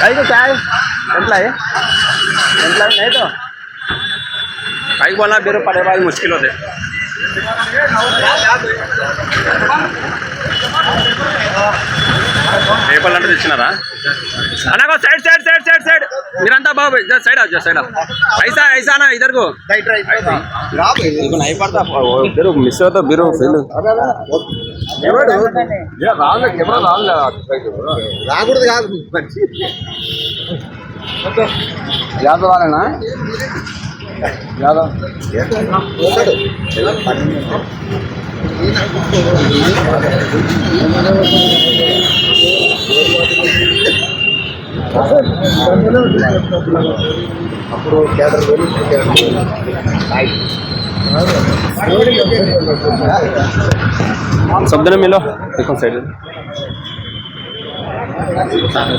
भाई तो क्या है? आहे म्हटलं नाही तो? भाई बोला बेरो पड़े भाई मुश्किल होते। పేపర్లు అంటే తెచ్చినారా? అన్నా side side side side side. మీరంతా బాబు సైడ్ అవ్వ సైడ్ ఐసా ఐసా అన్న ఇద్దరు ఇప్పుడు మిస్ అవుతా బీరు ఫెయిల్ రాకూడదు కాదు యాదవ్ వాళ్ళేనా యాదవ్ పోతాడు అప్పుడు కేటర్ పోయి ఇప్పుడు కేటర్ పోయి. सब दिन मिलो देखो साइड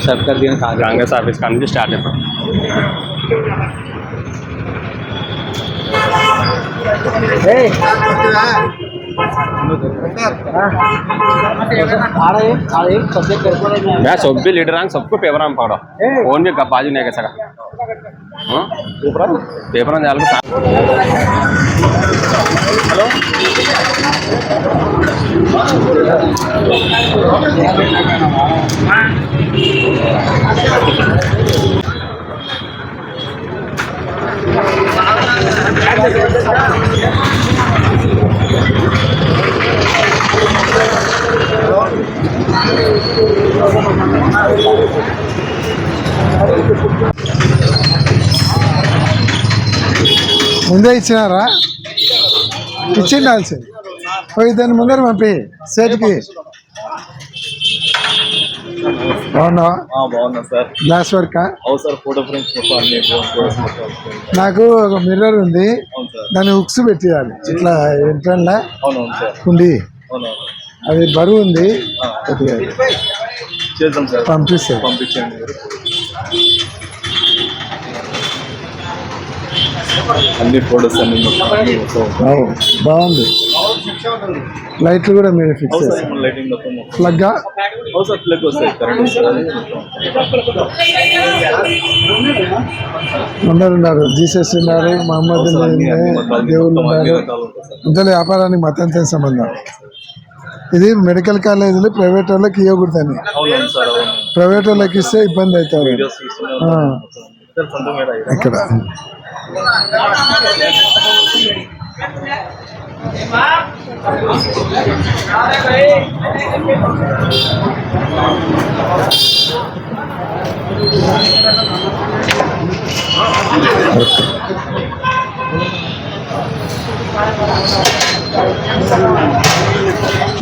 सब कर दिया कांग्रेस ऑफिस का నుంచి స్టార్ట్ అయిపోయింది मैं सब भी लीडर हैं सबको पेपर में पकड़ो कौन भी बाजू नहीं कैसा पेपर में डाल हेलो ముందే ఇచ్చినారా? ఇచ్చిండాల్సింది పోయి దాన్ని ముందర పంపి సేటుకి. గ్లాస్ వర్క్ నాకు ఒక మిర్రర్ ఉంది. దాన్ని హుక్స్ పెట్టేయాలి. ఇట్లా ఎంట్రన్లా ఉంది. అది బరువు ఉంది. చేద్దాం సార్. పంపిస్తాను పంపించండి. మీరు అన్ని ఫోటోస్ అన్ని బాగుంది. లైట్లు కూడా మీరు ఫిక్స్ ప్లగ్గా? ప్లగ్ అందరు ఉన్నారు. జీసస్ ఉన్నారు మహమ్మద్ దేవుళ్ళు ఉన్నారు. ఇంతలో వ్యాపారానికి మతంతో సంబంధం? ఇది మెడికల్ కాలేజీలు ప్రైవేట్ వాళ్ళకి ఇవ్వకూడదని. ప్రైవేట్ వాళ్ళకి ఇస్తే ఇబ్బంది అవుతారు. వీడియోస్ చూస్తూనే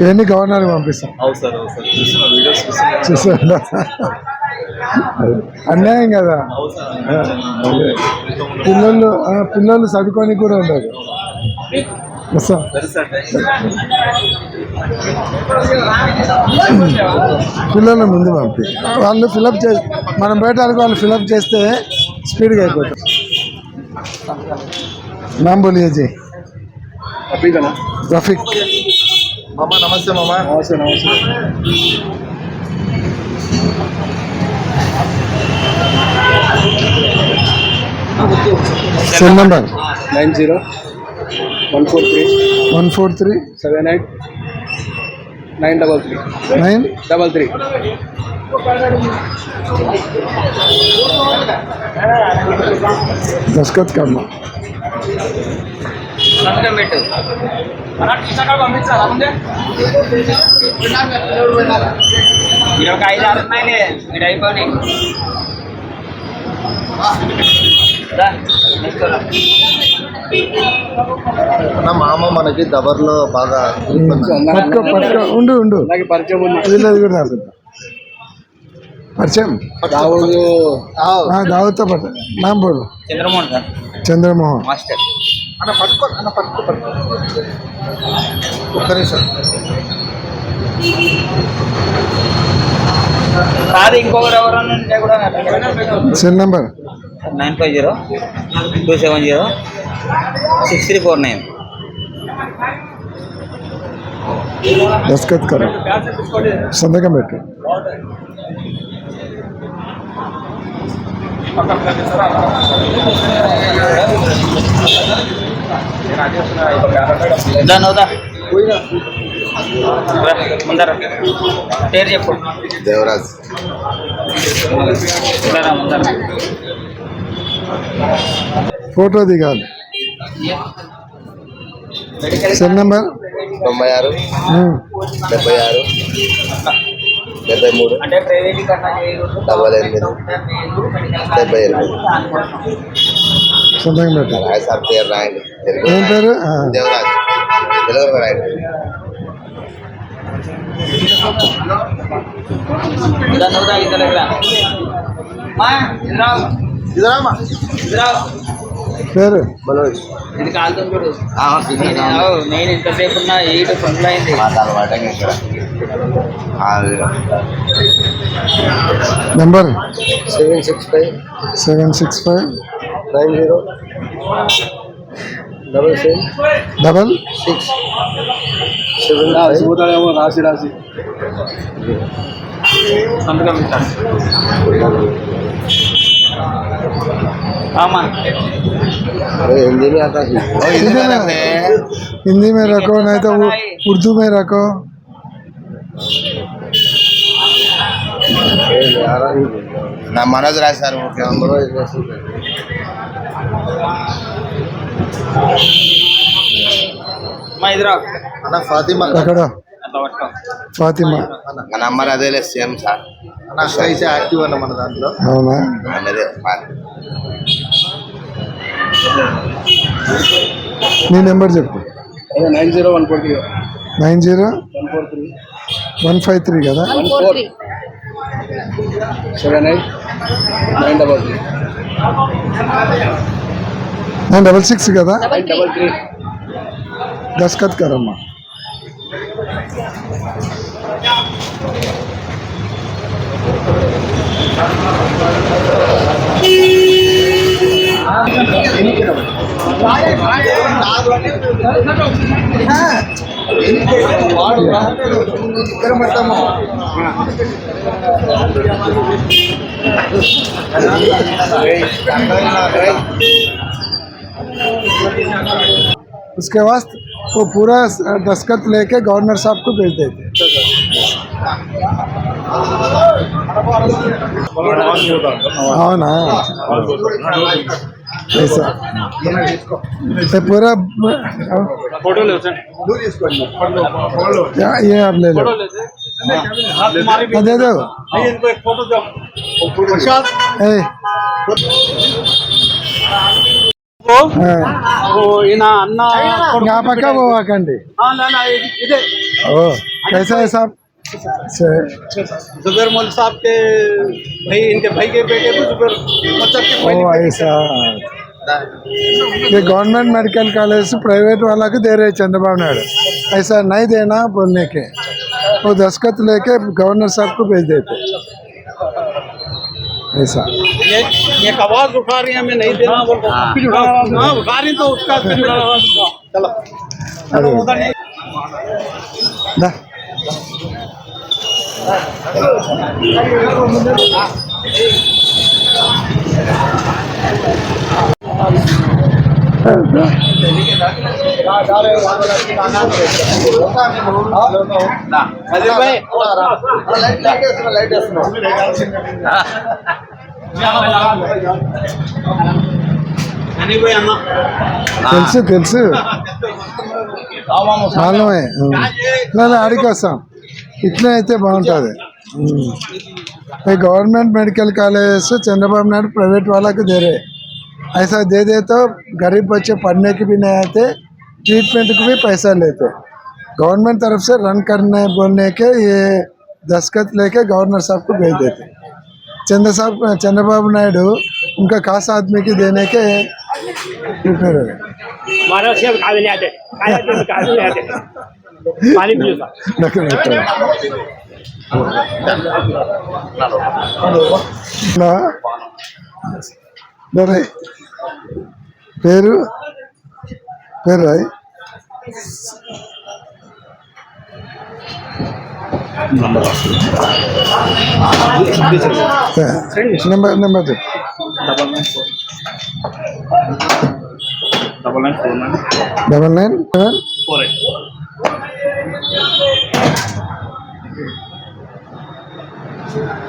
ఇవన్నీ గవర్నర్ పంపిస్తాం. అవును సార్ అవును సార్. చూస్తున్నా వీడియోస్ చూస్తున్నా. చూసా అన్యాయం కదా. పిల్లలు పిల్లలు చదువుకొని కూడా ఉండదు. పిల్లల ముందు పంపి. వాళ్ళు ఫిలప్ చే మనం బయట వాళ్ళకి వాళ్ళు ఫిలప్ చేస్తే స్పీడ్గా అయిపోతాం. జీ రఫీక్. మామ నమస్తే మామ నమస్తే నమస్తే cell number nine zero one four three one four three seven eight nine double three nine double three దస్కత్ కర్మ ఇరవై ఐదు ఆరు ఉన్నాయిలే అయిపోయి నా మామ మనకి దబర్లో బాగా ఉండు ఉండు. అలాగే పరిచయం ఉంది. వీళ్ళది కూడా పరిచయం? దావుతో పట్టు నామ్ బోలు. చంద్రమోహన్ సార్. చంద్రమోహన్. మాస్టర్. అన్న పట్టుకో అన్న పట్టుకో పట్టుకో. ఒక్క నిమిషం. కాదు ఇంకొకరు ఎవరన్నా ఉంటే కూడా cell number? Nine five zero two seven zero six three four nine. దస్కత్ కర సంతకం పెట్టు. ముందర. పేరు చెప్పు. దేవరాజ్. ఫోటో దిగాలి. Cell number? తొంభై ఆరు. డెబ్బై ఆరు. డెబ్బై మూడు అంటే ప్రైవేట్ కన్నా చేయకూడదు డబల్ ఎనిమిది డెబ్బై ఎనిమిది సంతకం పెట్టు రాయ్ సార్ పేరు రాయండి తెలుగు ఏం పేరు ఆ, దేవరాజ్ తెలుగులో రాయండి దాని అవుతా ఇద్దరు దగ్గర మా ఇంద్రావు ఇదరామా ఇంద్రావు పేరు? మనోజ్. ఇది కాలుతుంది చూడు నేను ఇంతసేపు ఉన్నా ఈడు ఫుల్ అయింది number seven six five. Seven six five. Nine zero. Double seven. Double? Six. Seven రాసి రాసి. సంతకం हिंदी में आता है हिंदी में हिंदी में रखो नहीं तो उ- उर्दू में रखो నా మనోజ్ రాజ్ సార్ ఓకే మనోజ్ మా ఇద్దరు అన్న ఫాతిమా అక్కడ అంత పట్టుకో ఫాతిమా నా నంబర్ అదేలే సేమ్ సార్ అన్న సైజ్ యాక్టివ్ అన్న మన దాంట్లో అవునా అన్నదే నీ నెంబర్ చెప్పు. Nine zero one four nine zero one four three. One five three కదా? Seven eight nine double three. Nine double six కదా? Double three. దస్కత్ కరమ్మా. ఇక్కడ మట్టము उसके बाद वो पूरा दस्खत लेके गवर्नर साहब को भेज देते అవునా ऐसा ये पूरा ఫోటో లేవు సార్ क्या ये आप ले लो हाँ, दे दो ए, हाँ, ఈయన అన్న यहाँ पक्का वो आकंडी ఆ, నా, నా, ఇది- ఇదే ओ कैसा है साहब से- जुबेर मौल साहब के भाई इनके भाई के बेटे को जुबेर मतलब के ओ ऐसा ये गवर्नमेंट मेडिकल कॉलेज प्राइवेट वाला को दे रहे चंद्रबाबू नायडू। ऐसा नहीं देना बोलने के। वो दस्खत लेके गवर्नर साहब को भेज देते। ऐसा। ये ये आवाज़ उठा रही है मैं नहीं देना बोल रहा। हूँ। फिर उठा रहा हूँ। हाँ उठा रही तो उसका फिर हूँ। चलो। లైట్ తెలుసు. తెలుసు నేను అడిగి వస్తాం. ఇట్లనే అయితే బాగుంటుంది. Government medical colleges Chandrababu Naidu private వాళ్ళకి చేరే ऐसा दे दे तो गरीब बच्चे पढ़ने के भी नहीं आते ट्रीटमेंट को भी पैसा लेते। गवर्नमेंट तरफ़ से रन करने बोलने के ये दस्खत लेके गवर्नर साहब को भेज देते। चंद्र साहब चंद्रबाबू नायडू उनका खास आदमी की देने के Dorai. Peru. Perai. Nomor nomor itu. Double nine four nine. Double nine nine. Eh? Eh.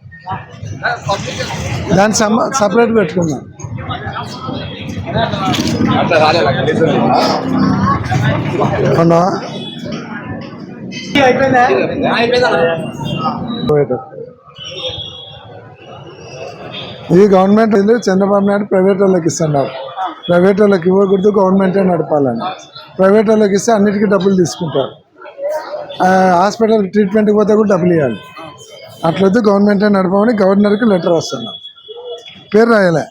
దాన్ని సమ సపరేట్ పెట్టుకున్నాం. అవునా? ఇది గవర్నమెంట్ చంద్రబాబు నాయుడు ప్రైవేట్ వాళ్ళకి ఇస్తున్నారు. ప్రైవేట్ వాళ్ళకి ఇవ్వకూడదు గవర్నమెంటే నడపాలని. ప్రైవేట్ వాళ్ళకి ఇస్తే అన్నిటికీ డబ్బులు తీసుకుంటారు. హాస్పిటల్ ట్రీట్మెంట్కి పోతే కూడా డబ్బులు ఇవ్వాలి. అట్లయితే గవర్నమెంటే నడపమని గవర్నర్కి లెటర్ వస్తున్నాం పేరు రాయలే?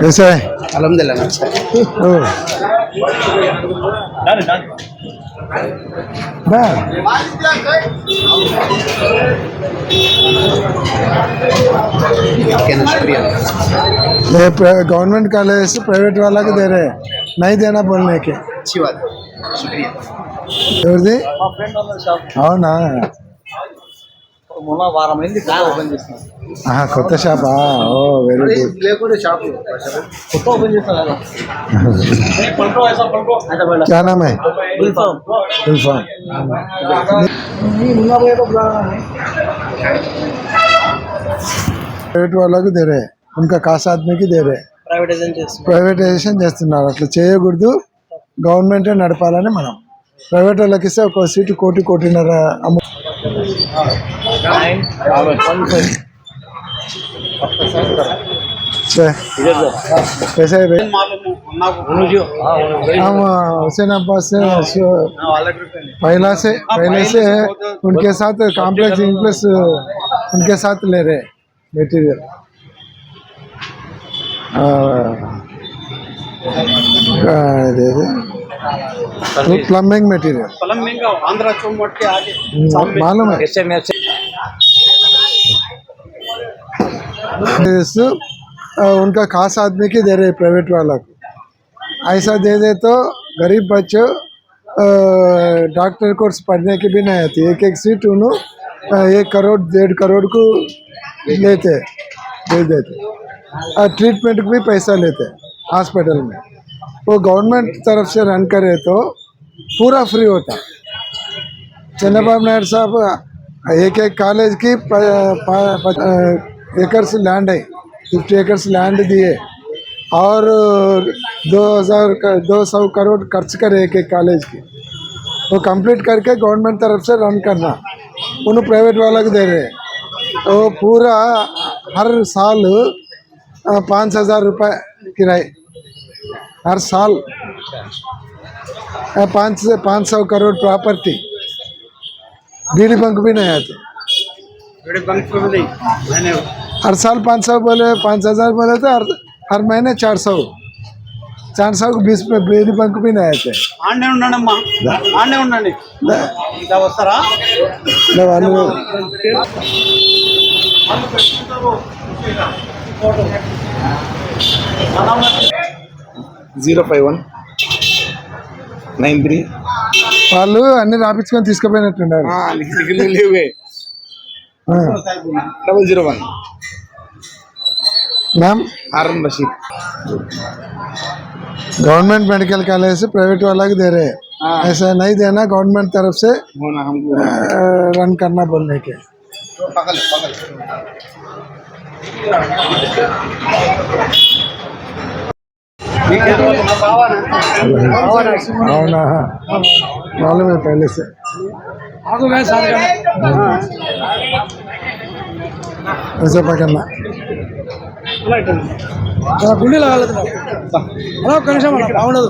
कैसे है? ये गवर्नमेंट कॉलेज प्राइवेट वाला के दे रहे हैं। नहीं देना बोलने के। अच्छी बात शुक्रिया। ఎవరిది? అవునా? కొత్త షాపా? ఓ వెరీ గుడ్. చాలా ప్రైవేట్ వాళ్ళకి దేరే. ఇంకా కాస్ ఆద్మీకి దేరే. ప్రైవేటైజేషన్ చేస్తున్నారు. అట్లా చేయకూడదు. గవర్నమెంటే నడపాలని మనం. ప్రైవేట్ వాళ్ళకి ఇస్తే ఒక సీటు కోటి కోటిన్నర అమ్ము छः कैसे है भाई हम हुसैन अब्बास से सो- पहला से पहले से उनके साथ कॉम्प्लेक्स इंप्लेक्स उनके साथ ले रहे material plumbing material plumbing Andhra चौमट के आगे मालूम है इस, अ, उनका खास आदमी की दे रहे प्राइवेट वाला को ऐसा दे दे तो गरीब बच्चों डॉक्टर कोर्स पढ़ने की भी नहीं आती एक एक सीट उन्होंने एक करोड़ डेढ़ करोड़ को लेते दे देते और ट्रीटमेंट को भी पैसा लेते हॉस्पिटल में वो गवर्नमेंट तरफ़ से रन करे तो पूरा फ्री होता। चंद्रबाबू नायडू साहब, एक एक कॉलेज की एकर्स लैंड है फिफ्टी एकर्स लैंड दिए। और दो हज़ार, दो सौ करोड़ खर्च करे एक एक कॉलेज की। वो कंप्लीट करके गवर्नमेंट तरफ़ से रन करना। उन्हें प्राइवेट वाला को दे रहे। हैं तो पूरा हर साल पाँच हज़ार रुपये किराए। हर साल पाँच से पाँच सौ करोड़ प्रॉपर्टी। बीड़ी बंक भी नहीं आते। हर साल पाँच सौ बोले पाँच हज़ार बोले थे हर हर महीने चार सौ। चार सौ बीस में बीड़ी बंक भी नहीं आते। आने Zero five one nine three వాళ్ళు అన్ని రాపించుకొని తీసుకుపోయినట్టున్నారు లేవే ఆ. Double zero one ma'am Haroon Bashir government medical college से प्राइवेट वाला को दे रहे हैं ऐसा नहीं देना गवर्नमेंट तरफ से होना हमको रन करना बोलने के पकड़ पकड़ అవునా मालूम है पहले से ऐसे पकड़ना గుండె లాగలేదు ఒక్క నిమిషం అన్న, బాగుండదు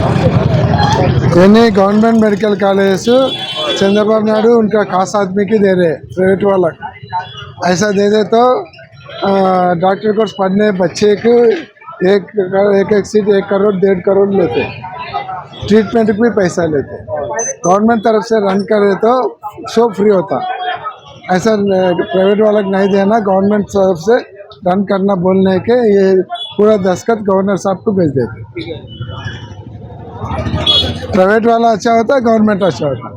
यानी government medical college Chandrababu Naidu उनका खास आदमी की दे रहे प्राइवेट वाला। ऐसा दे दे तो डॉक्टर कोर्स पढ़ने बच्चे को एक एक एक सीट एक करोड़, डेढ़ करोड़ लेते। ट्रीटमेंट भी पैसा लेते। गवर्नमेंट तरफ़ से रन करे तो सब फ्री होता। ऐसा प्राइवेट वाला नहीं देना, गवर्नमेंट तरफ़ से रन करना बोलने के ये पूरा दस्खत गवर्नर साहब को भेज देते। प्राइवेट वाला अच्छा होता है गवर्नमेंट अच्छा होता है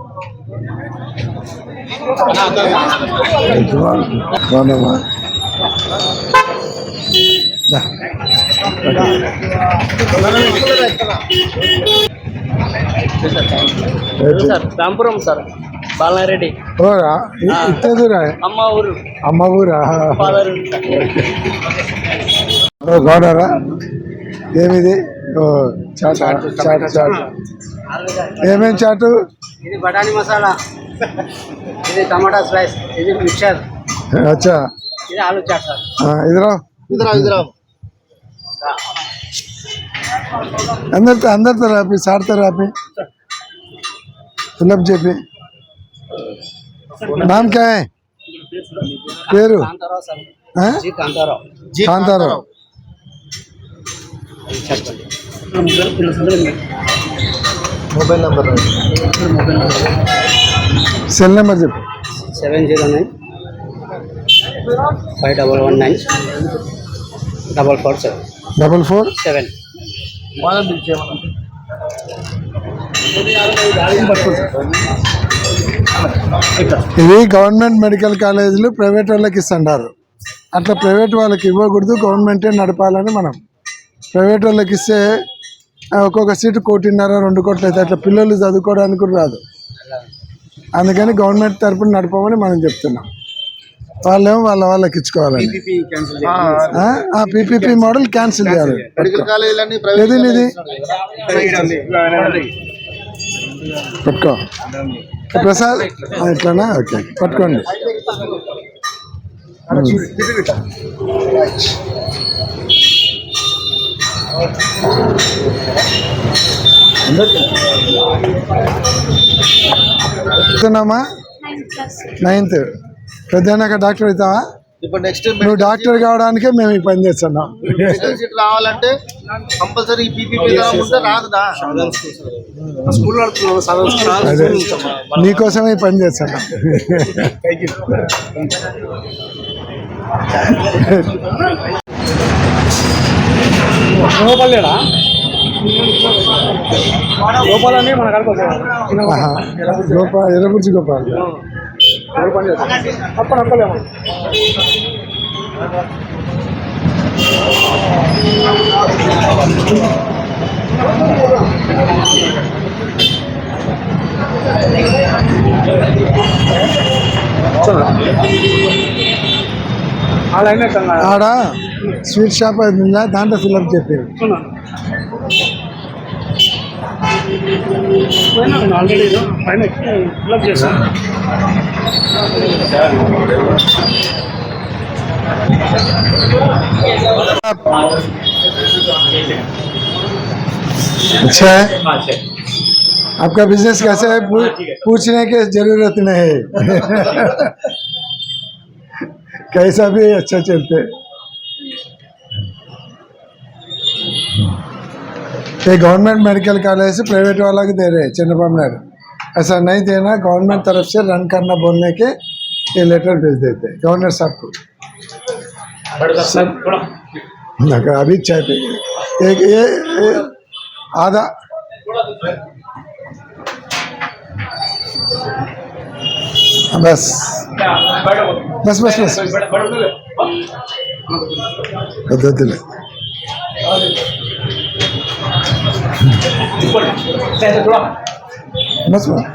दा. సార్ రాంపురం సార్ బాలనారెడ్డి ఓరా ఇ- ఇట్టే దూరా అమ్మ ఊరు అమ్మ ఊరా ఫాదర్ ఓ గౌడరా ఏమిది ఓ చాట్ చాట్ చాట్ ఏమేం చాటు? ఇది బఠానీ మసాలా. ఇది టమాటా స్లైస్. ఇది మిక్చర్. అచ్చా. ఇది ఆలు చాట్ సార్. ఆ, ఇదిరా. ఇద్దరా ఇద్దరా అందరితో అందరితో రాపి సార్తో రాపి. ఫిలప్ చెప్పి. నామ్ క్యా పేరు? Kantharao Kantharao. Mobile number cell number చెప్పు. Seven zero nine five double one nine double four seven. Double four? Seven. ఇవి గవర్నమెంట్ మెడికల్ కాలేజీలు ప్రైవేట్ వాళ్ళకి ఇస్తుంటారు. అట్లా ప్రైవేట్ వాళ్ళకి ఇవ్వకూడదు గవర్నమెంటే నడపాలని మనం. ప్రైవేట్ వాళ్ళకి ఇస్తే ఒక్కొక్క సీటు కోటిన్నర రెండు కోట్లు అయితే అట్లా పిల్లలు చదువుకోవడానికి కూడా రాదు. అందుకని గవర్నమెంట్ తరపున నడపమని మనం చెప్తున్నాం. వాళ్ళేమో వాళ్ళ వాళ్ళకి ఇచ్చుకోవాలని. పీపీపీ మోడల్ క్యాన్సిల్ చేయాలి. ఏది నీది పట్టుకో. ప్రసాద్ ఇట్లానా ఓకే పట్టుకోండి. చెప్తున్నామా? నైన్త్. పెద్దనాక డాక్టర్ అవుతావా? ఇప్పుడు నెక్స్ట్ నువ్వు డాక్టర్ కావడానికే మేము ఈ పని చేస్తున్నాం. రావాలంటే కంపల్సరీ అదే. నీకోసమే ఈ పని చేస్తున్నాం. లోపలేడా లోపలని మన కాడికి వస్తాయి ఆహా. గోపాల్ ఎర్రబుర్చి గోపాల్ తప్పని అక్కలేము అలా అయినట్టు ఆడ స్వీట్ షాప్ అది ఉందా దాంట్లో ఫిల్అప్ చెప్పారు ఆల్రెడీ పైన ఫిల్అప్ చేశాను अच्छा है आपका बिजनेस कैसा है पू- पूछने की जरूरत नहीं कैसा भी अच्छा चलते ये गवर्नमेंट मेडिकल कॉलेज से प्राइवेट वाला के दे रहे हैं चंद्रबाबू नायडू ऐसा नहीं देना गवर्नमेंट तरफ़ से रन करना बोलने के ये लेटर भेज देते हैं गवर्नर साहब को। सब अभी चाय पी एक ये, ये आधा। बस। बस बस बस। पद्धति என்ன சொல்லுங்க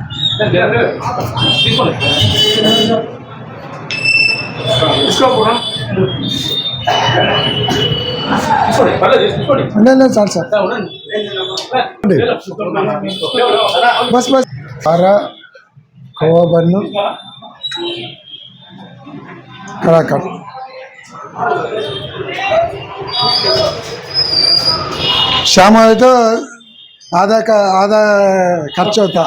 இல்லை சார் சார் பஸ் பஸ் அற கோபன்னு கலாக்கட் శ్యామ అయితే आधा का आधा खर्च होता।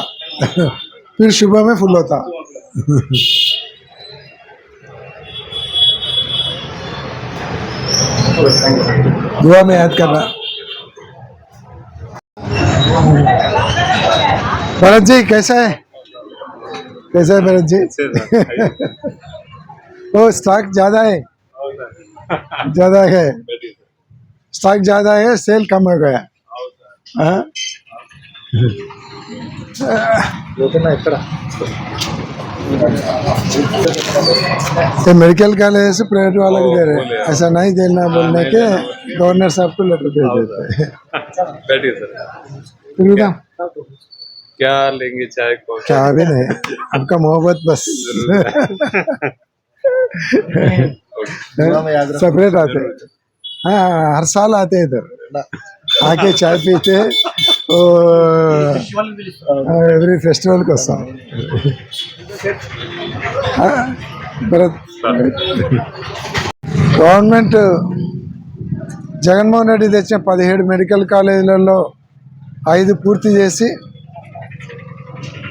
फिर सुबह में फुल होता। दुआ में याद करना। भरत जी कैसा है? कैसा है भरत जी? वो स्टॉक ज़्यादा है? ज़्यादा है? स्टॉक ज़्यादा है सेल कम हो गया? ये मेडिकल कॉलेज से प्राइवेट वाला को दे रहे हैं ऐसा नहीं देना बोलने के गवर्नर साहब को लेटर भेज देते हैं। बैठिए सर। भी क्या लेंगे चाय को क्या भी नहीं। आपका मोहब्बत बस। सेपरेट आते हैं। हाँ हाँ, हर साल आते हैं इधर। నాకే చాయ్ పీతే ఎవ్రీ ఫెస్టివల్కి వస్తాం. గవర్నమెంట్ జగన్మోహన్ రెడ్డి తెచ్చిన పదిహేడు మెడికల్ కాలేజీలలో ఐదు పూర్తి చేసి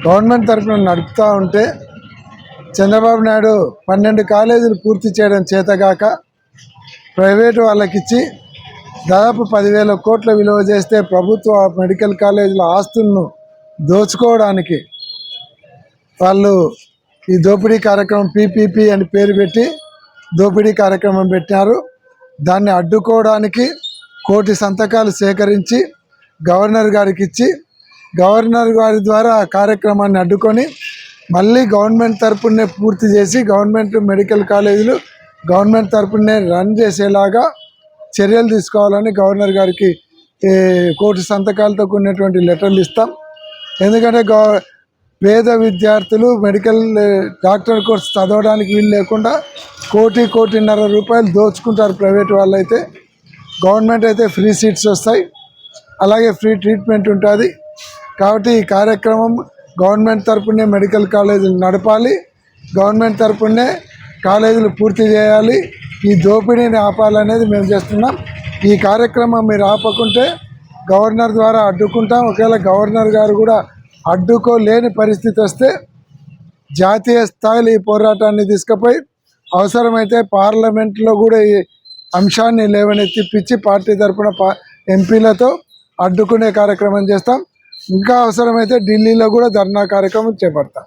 గవర్నమెంట్ తరఫున నడుపుతూ ఉంటే చంద్రబాబు నాయుడు పన్నెండు కాలేజీలు పూర్తి చేయడం చేతగాక ప్రైవేటు వాళ్ళకిచ్చి దాదాపు పదివేల కోట్ల విలువ చేస్తే ప్రభుత్వ మెడికల్ కాలేజీల ఆస్తులను దోచుకోవడానికి వాళ్ళు ఈ దోపిడీ కార్యక్రమం పీపీపీ అని పేరు పెట్టి దోపిడీ కార్యక్రమం పెట్టారు దాన్ని అడ్డుకోవడానికి కోటి సంతకాలు సేకరించి గవర్నర్ గారికి ఇచ్చి గవర్నర్ గారి ద్వారా ఆ కార్యక్రమాన్ని అడ్డుకొని మళ్ళీ గవర్నమెంట్ తరపునే పూర్తి చేసి గవర్నమెంట్ మెడికల్ కాలేజీలు గవర్నమెంట్ తరపునే రన్ చేసేలాగా చర్యలు తీసుకోవాలని గవర్నర్ గారికి కోటి సంతకాలతో కూడినటువంటి లెటర్లు ఇస్తాం. ఎందుకంటే గవ పేద విద్యార్థులు మెడికల్ డాక్టర్ కోర్స్ చదవడానికి వీలు లేకుండా కోటి కోటిన్నర రూపాయలు దోచుకుంటారు ప్రైవేట్ వాళ్ళు అయితే గవర్నమెంట్ అయితే ఫ్రీ సీట్స్ వస్తాయి. అలాగే ఫ్రీ ట్రీట్మెంట్ ఉంటుంది. కాబట్టి ఈ కార్యక్రమం గవర్నమెంట్ తరపునే మెడికల్ కాలేజీలు నడపాలి. గవర్నమెంట్ తరపునే కాలేజీలు పూర్తి చేయాలి. ఈ దోపిడీని ఆపాలనేది మేము చేస్తున్నాం. ఈ కార్యక్రమం మీరు ఆపకుంటే గవర్నర్ ద్వారా అడ్డుకుంటాం. ఒకవేళ గవర్నర్ గారు కూడా అడ్డుకోలేని పరిస్థితి వస్తే జాతీయ స్థాయిలో ఈ పోరాటాన్ని తీసుకుపోయి అవసరమైతే పార్లమెంట్లో కూడా ఈ అంశాన్ని లేవనెత్తిప్పించి పార్టీ తరఫున ఎంపీలతో అడ్డుకునే కార్యక్రమం చేస్తాం. ఇంకా అవసరమైతే ఢిల్లీలో కూడా ధర్నా కార్యక్రమం చేపడతాం.